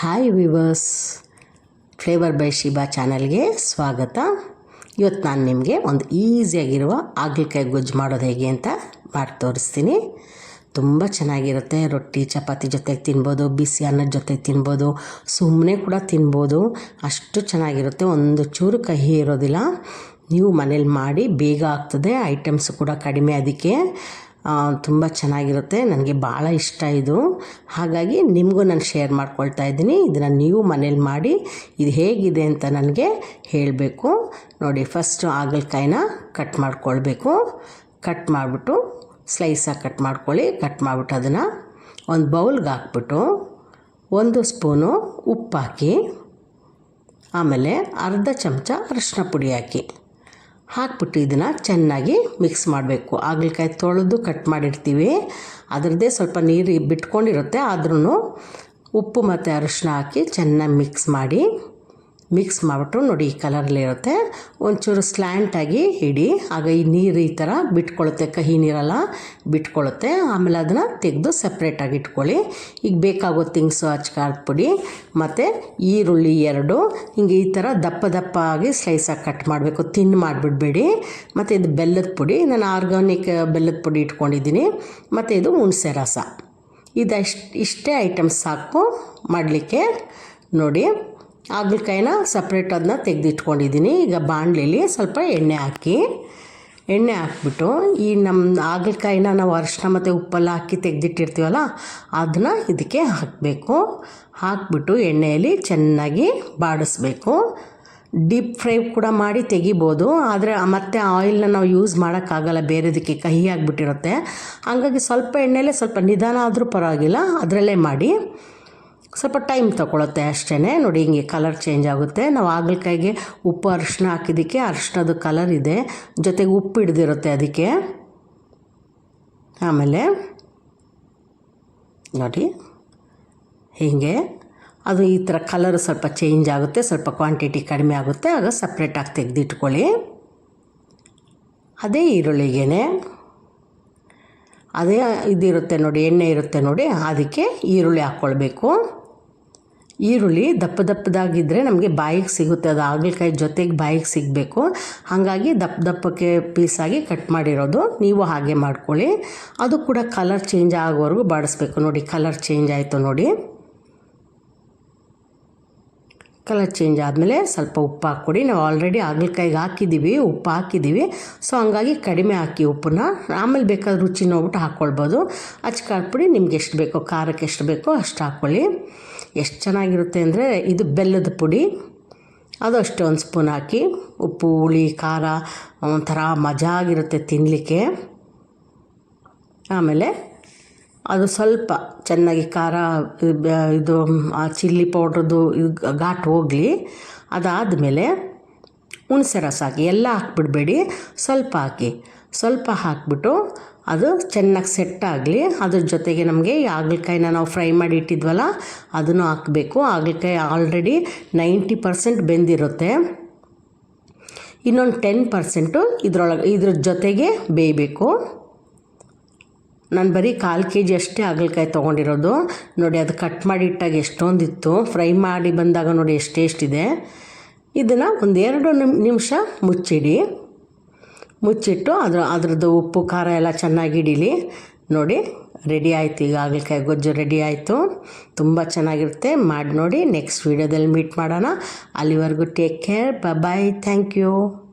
Hi viewers flavour by Shiba ಚಾನಲ್ಗೆ ಸ್ವಾಗತ. ಇವತ್ತು ನಾನು ನಿಮಗೆ ಒಂದು ಈಸಿಯಾಗಿರುವ ಹಾಗಲಕಾಯಿ ಗೊಜ್ಜು ಮಾಡೋದು ಹೇಗೆ ಅಂತ ಮಾಡಿ ತೋರಿಸ್ತೀನಿ. ತುಂಬ ಚೆನ್ನಾಗಿರುತ್ತೆ. ರೊಟ್ಟಿ, ಚಪಾತಿ ಜೊತೆಗೆ ತಿನ್ಬೋದು, ಬಿಸಿ ಅನ್ನದ ಜೊತೆಗೆ ತಿನ್ಬೋದು ಸುಮ್ಮನೆ ಕೂಡ ತಿನ್ಬೋದು. ಅಷ್ಟು ಚೆನ್ನಾಗಿರುತ್ತೆ. ಒಂದು ಚೂರು ಕಹಿ ಇರೋದಿಲ್ಲ. ನೀವು ಮನೇಲಿ ಮಾಡಿ ಬೇಗ ಆಗ್ತದೆ. ಐಟಮ್ಸ್ ಕೂಡ ಕಡಿಮೆ ಅದಕ್ಕೆ. ತುಂಬ ಚೆನ್ನಾಗಿರುತ್ತೆ. ನನಗೆ ಭಾಳ ಇಷ್ಟ ಇದು. ಹಾಗಾಗಿ ನಿಮಗೂ ನಾನು ಶೇರ್ ಮಾಡ್ಕೊಳ್ತಾ ಇದ್ದೀನಿ. ಇದನ್ನು ನೀವು ಮನೇಲಿ ಮಾಡಿ ಇದು ಹೇಗಿದೆ ಅಂತ ನನಗೆ ಹೇಳಬೇಕು. ನೋಡಿ ಫಸ್ಟು ಹಾಗಲಕಾಯಿನ ಕಟ್ ಮಾಡ್ಕೊಳ್ಬೇಕು. ಕಟ್ ಮಾಡಿಬಿಟ್ಟು ಸ್ಲೈಸಾಗಿ ಕಟ್ ಮಾಡ್ಕೊಳ್ಳಿ. ಕಟ್ ಮಾಡಿಬಿಟ್ಟು ಅದನ್ನು ಒಂದು ಬೌಲ್ಗೆ ಹಾಕ್ಬಿಟ್ಟು ಒಂದು ಸ್ಪೂನು ಹಾಕಿ ಆಮೇಲೆ ಅರ್ಧ ಚಮಚ ಅರಿಶಿನ ಪುಡಿ ಹಾಕಿ. ಹಾಕ್ಬಿಟ್ಟು ಇದನ್ನು ಚೆನ್ನಾಗಿ ಮಿಕ್ಸ್ ಮಾಡಬೇಕು. ಹಾಗಲಕಾಯಿ ತೊಳೆದು ಕಟ್ ಮಾಡಿರ್ತೀವಿ. ಅದರದ್ದೇ ಸ್ವಲ್ಪ ನೀರು ಬಿಟ್ಕೊಂಡಿರುತ್ತೆ. ಆದ್ರೂ ಉಪ್ಪು ಮತ್ತು ಅರಿಶಿನ ಹಾಕಿ ಚೆನ್ನಾಗಿ ಮಿಕ್ಸ್ ಮಾಡಿ ಮಿಕ್ಸ್ ಮಾಡಿಬಿಟ್ಟು ನೋಡಿ ಈ ಕಲರಲ್ಲಿರುತ್ತೆ ಒಂಚೂರು ಸ್ಲ್ಯಾಂಟಾಗಿ ಹಿಡಿ, ಆಗ ಈ ನೀರು ಈ ಥರ ಬಿಟ್ಕೊಳ್ಳುತ್ತೆ ಕಹಿ ನೀರೆಲ್ಲ ಬಿಟ್ಕೊಳ್ಳುತ್ತೆ ಆಮೇಲೆ ಅದನ್ನು ತೆಗೆದು ಸಪ್ರೇಟಾಗಿ ಇಟ್ಕೊಳ್ಳಿ. ಈಗ ಬೇಕಾಗೋ ತಿಂಗ್ಸು ಅಚ್ಕಾರದ ಪುಡಿ ಮತ್ತು ಈರುಳ್ಳಿ ಎರಡು. ಹಿಂಗೆ ಈ ಥರ ದಪ್ಪ ದಪ್ಪ ಆಗಿ ಸ್ಲೈಸಾಗಿ ಕಟ್ ಮಾಡಬೇಕು. ತಿನ್ ಮಾಡಿಬಿಡ್ಬೇಡಿ. ಮತ್ತು ಇದು ಬೆಲ್ಲದ ಪುಡಿ. ನಾನು ಆರ್ಗಾನಿಕ್ ಬೆಲ್ಲದ ಪುಡಿ ಇಟ್ಕೊಂಡಿದ್ದೀನಿ. ಮತ್ತು ಇದು ಹುಣಸೆ ರಸ. ಇದಷ್ಟು, ಇಷ್ಟೇ ಐಟಮ್ಸ್ ಸಾಕು ಮಾಡಲಿಕ್ಕೆ. ನೋಡಿ. ಹಾಗಲಕಾಯಿನ ಸಪ್ರೇಟ್ ಅದನ್ನ ತೆಗೆದಿಟ್ಕೊಂಡಿದ್ದೀನಿ. ಈಗ ಬಾಣಲಿಲಿ ಸ್ವಲ್ಪ ಎಣ್ಣೆ ಹಾಕಿ, ಎಣ್ಣೆ ಹಾಕ್ಬಿಟ್ಟು ಈ ನಮ್ಮ ಹಾಗಲಕಾಯಿನ ನಾವು ಅರಿಶಿನ ಮತ್ತು ಉಪ್ಪೆಲ್ಲ ಹಾಕಿ ತೆಗೆದಿಟ್ಟಿರ್ತೀವಲ್ಲ ಅದನ್ನ ಇದಕ್ಕೆ ಹಾಕಬೇಕು. ಹಾಕ್ಬಿಟ್ಟು ಎಣ್ಣೆಯಲ್ಲಿ ಚೆನ್ನಾಗಿ ಬಾಡಿಸ್ಬೇಕು. ಡೀಪ್ ಫ್ರೈ ಕೂಡ ಮಾಡಿ ತೆಗಿಬೋದು, ಆದರೆ ಮತ್ತೆ ಆಯಿಲ್ನ ನಾವು ಯೂಸ್ ಮಾಡೋಕ್ಕಾಗಲ್ಲ, ಬೇರೆದಕ್ಕೆ ಕಹಿ ಆಗಿಬಿಟ್ಟಿರುತ್ತೆ. ಹಾಗಾಗಿ ಸ್ವಲ್ಪ ಎಣ್ಣೆಲೇ ಸ್ವಲ್ಪ ನಿಧಾನ ಆದರೂ ಪರವಾಗಿಲ್ಲ, ಅದರಲ್ಲೇ ಮಾಡಿ ಸ್ವಲ್ಪ ಟೈಮ್ ತಗೊಳುತ್ತೆ ಅಷ್ಟೇ ನೋಡಿ ಹಿಂಗೆ ಕಲರ್ ಚೇಂಜ್ ಆಗುತ್ತೆ. ನಾವು ಹಾಗಲಕಾಯಿಗೆ ಉಪ್ಪು ಅರಿಶಿನ ಹಾಕಿದ್ದಕ್ಕೆ ಅರಿಶಿನದ ಕಲರ್ ಇದೆ. ಜೊತೆಗೆ ಉಪ್ಪು ಹಿಡ್ದಿರುತ್ತೆ ಅದಕ್ಕೆ. ಆಮೇಲೆ ನೋಡಿ ಹೀಗೆ. ಅದು ಈ ಥರ ಕಲರ್ ಸ್ವಲ್ಪ ಚೇಂಜ್ ಆಗುತ್ತೆ. ಸ್ವಲ್ಪ ಕ್ವಾಂಟಿಟಿ ಕಡಿಮೆ ಆಗುತ್ತೆ. ಆಗ ಸಪ್ರೇಟಾಗಿ ತೆಗೆದಿಟ್ಕೊಳ್ಳಿ. ಅದೇ ಈರುಳ್ಳಿಗೆ ಅದೇ ಇದಿರುತ್ತೆ ನೋಡಿ, ಎಣ್ಣೆ ಇರುತ್ತೆ ನೋಡಿ. ಅದಕ್ಕೆ ಈರುಳ್ಳಿ ಹಾಕ್ಕೊಳ್ಬೇಕು. ಈರುಳ್ಳಿ ದಪ್ಪ ದಪ್ಪದಾಗಿದ್ದರೆ ನಮಗೆ ಬಾಯಿಗೆ ಸಿಗುತ್ತೆ. ಅದು ಹಾಗಲಕಾಯಿ ಜೊತೆಗೆ ಬಾಯಿಗೆ ಸಿಗಬೇಕು. ಹಾಗಾಗಿ ದಪ್ಪ ದಪ್ಪಕ್ಕೆ ಪೀಸಾಗಿ ಕಟ್ ಮಾಡಿರೋದು. ನೀವು ಹಾಗೆ ಮಾಡ್ಕೊಳ್ಳಿ. ಅದು ಕೂಡ ಕಲರ್ ಚೇಂಜ್ ಆಗೋವರೆಗೂ ಬಾಡಿಸ್ಬೇಕು. ನೋಡಿ ಕಲರ್ ಚೇಂಜ್ ಆಯಿತು ನೋಡಿ. ಕಲರ್ ಚೇಂಜ್ ಆದಮೇಲೆ ಸ್ವಲ್ಪ ಉಪ್ಪು ಹಾಕ್ಕೊಡಿ ನಾವು ಆಲ್ರೆಡಿ ಹಾಗಲಕಾಯಿಗೆ ಹಾಕಿದ್ದೀವಿ, ಉಪ್ಪು ಹಾಕಿದ್ದೀವಿ. ಸೊ ಹಂಗಾಗಿ ಕಡಿಮೆ ಹಾಕಿ ಉಪ್ಪನ್ನ. ಆಮೇಲೆ ಬೇಕಾದ್ರೆ ರುಚಿ ನೋಡ್ಬಿಟ್ಟು ಹಾಕ್ಕೊಳ್ಬೋದು ಅಚ್ಕಾರದ ಪುಡಿ ನಿಮ್ಗೆ ಎಷ್ಟು ಬೇಕೋ, ಖಾರಕ್ಕೆ ಎಷ್ಟು ಬೇಕೋ ಅಷ್ಟು ಹಾಕ್ಕೊಳ್ಳಿ ಎಷ್ಟು ಚೆನ್ನಾಗಿರುತ್ತೆ ಅಂದರೆ ಇದು ಬೆಲ್ಲದ ಪುಡಿ. ಅದು ಅಷ್ಟೇ ಒಂದು ಸ್ಪೂನ್ ಹಾಕಿ. ಉಪ್ಪು, ಹುಳಿ, ಖಾರ, ಒಂಥರ ಮಜಾ ಆಗಿರುತ್ತೆ ತಿನ್ನಲಿಕ್ಕೆ ಆಮೇಲೆ ಅದು ಸ್ವಲ್ಪ ಚೆನ್ನಾಗಿ ಖಾರ, ಇದು, ಆ ಚಿಲ್ಲಿ ಪೌಡ್ರದ್ದು ಘಾಟ್ ಹೋಗಲಿ. ಅದಾದಮೇಲೆ ಹುಣಸೆ ರಸ ಹಾಕಿ, ಎಲ್ಲ ಹಾಕ್ಬಿಡ್ಬೇಡಿ. ಸ್ವಲ್ಪ ಹಾಕಿ, ಸ್ವಲ್ಪ ಹಾಕ್ಬಿಟ್ಟು ಅದು ಚೆನ್ನಾಗಿ ಸೆಟ್ ಆಗಲಿ. ಅದ್ರ ಜೊತೆಗೆ ನಮಗೆ ಹಾಗಲಕಾಯಿನ ನಾವು ಫ್ರೈ ಮಾಡಿ ಇಟ್ಟಿದ್ವಲ್ಲ, ಅದನ್ನು ಹಾಕಬೇಕು. ಹಾಗಲಕಾಯಿ ಆಲ್ರೆಡಿ ನೈಂಟಿ ಪರ್ಸೆಂಟ್ ಬೆಂದಿರುತ್ತೆ. ಇನ್ನೊಂದು ಟೆನ್ ಪರ್ಸೆಂಟು ಇದರೊಳಗೆ, ಇದ್ರ ಜೊತೆಗೆ ಬೇಯಬೇಕು. ನಾನು ಬರೀ ಕಾಲು ಕೆ ಜಿ ಅಷ್ಟೇ ಹಾಗಲಕಾಯಿ ತೊಗೊಂಡಿರೋದು. ನೋಡಿ, ಅದು ಕಟ್ ಮಾಡಿ ಇಟ್ಟಾಗ ಎಷ್ಟೊಂದಿತ್ತು. ಫ್ರೈ ಮಾಡಿ ಬಂದಾಗ ನೋಡಿ ಎಷ್ಟು ಇದೆ. ಇದನ್ನು ಒಂದೆರಡು ಎರಡು ನಿಮಿಷ ಮುಚ್ಚಿಡಿ. ಮುಚ್ಚಿಟ್ಟು ಅದ್ರ, ಅದ್ರದ್ದು ಉಪ್ಪು, ಖಾರ ಎಲ್ಲ ಚೆನ್ನಾಗಿ ಇಡೀಲಿ ನೋಡಿ ರೆಡಿ ಆಯಿತು. ಈಗ ಹಾಗಲಕಾಯಿ ಗೊಜ್ಜು ರೆಡಿ ಆಯಿತು. ತುಂಬ ಚೆನ್ನಾಗಿರುತ್ತೆ. ಮಾಡಿ ನೋಡಿ ನೆಕ್ಸ್ಟ್ ವೀಡಿಯೋದಲ್ಲಿ ಮೀಟ್ ಮಾಡೋಣ. ಅಲ್ಲಿವರೆಗೂ take care bye thank you